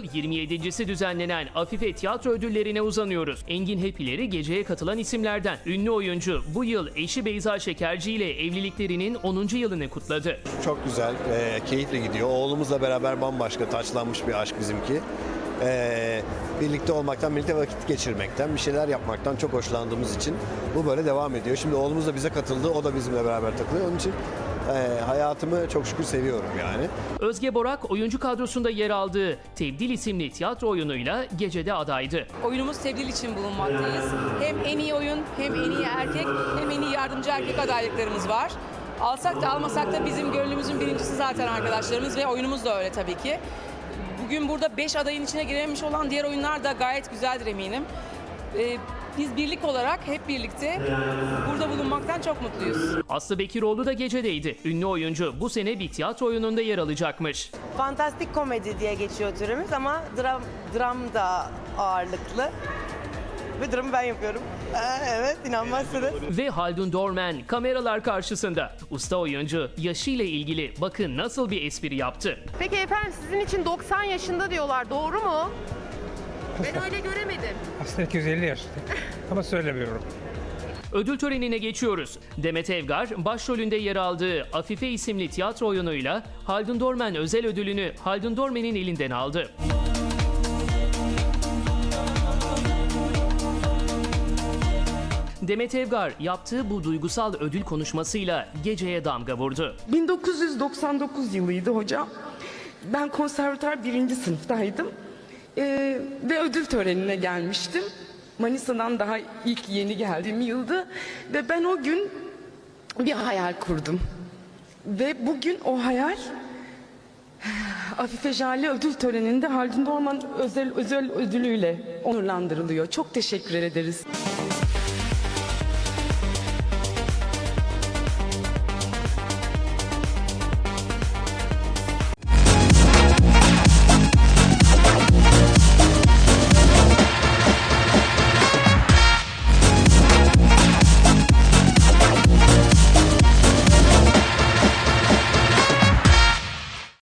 yıl 27.si düzenlenen Afife Tiyatro Ödülleri'ne uzanıyoruz. Engin Hepileri geceye katılan isimlerden. Ünlü oyuncu bu yıl eşi Beyza Şekerci ile evliliklerinin 10. yılını kutladı. Çok güzel, e, keyifle gidiyor. Oğlumuzla beraber bambaşka taçlanmış bir aşk bizimki. E, birlikte olmaktan, birlikte vakit geçirmekten, bir şeyler yapmaktan çok hoşlandığımız için bu böyle devam ediyor. Şimdi oğlumuz da bize katıldı, o da bizimle beraber takılıyor. Onun için e, hayatımı çok şükür seviyorum yani. Özge Borak oyuncu kadrosunda yer aldığı Tebdil isimli tiyatro oyunuyla gecede adaydı. Oyunumuz Sevdil için bulunmaktayız. Hem en iyi oyun, hem en iyi erkek, hem en iyi yardımcı erkek adaylıklarımız var. Alsak da almasak da bizim gönlümüzün birincisi zaten arkadaşlarımız ve oyunumuz da öyle tabii ki. Bugün burada 5 adayın içine girememiş olan diğer oyunlar da gayet güzeldir eminim. Ee, biz birlik olarak hep birlikte burada bulunmaktan çok mutluyuz. Aslı Bekiroğlu da gecedeydi. Ünlü oyuncu bu sene bir tiyatro oyununda yer alacakmış. Fantastik komedi diye geçiyor türümüz ama dram, dram da ağırlıklı. Ve dramı ben yapıyorum. Aa, evet inanmazsınız. Ve Haldun Dorman kameralar karşısında. Usta oyuncu yaşıyla ilgili bakın nasıl bir espri yaptı. Peki efendim sizin için 90 yaşında diyorlar doğru mu? Ben öyle göremedim. Aslında 250 yaşında ama söylemiyorum. Ödül törenine geçiyoruz. Demet Evgar başrolünde yer aldığı Afife isimli tiyatro oyunuyla Haldun Dorman özel ödülünü Haldun Dorman'in elinden aldı. Demet Evgar yaptığı bu duygusal ödül konuşmasıyla geceye damga vurdu. 1999 yılıydı hocam. Ben konservatuar birinci sınıftaydım. Ve ödül törenine gelmiştim. Manisa'dan daha ilk yeni geldiğim yıldı. Ve ben o gün bir hayal kurdum. Ve bugün o hayal Afife Jale ödül töreninde Haldun Dorman özel, özel ödülüyle onurlandırılıyor. Çok teşekkür ederiz.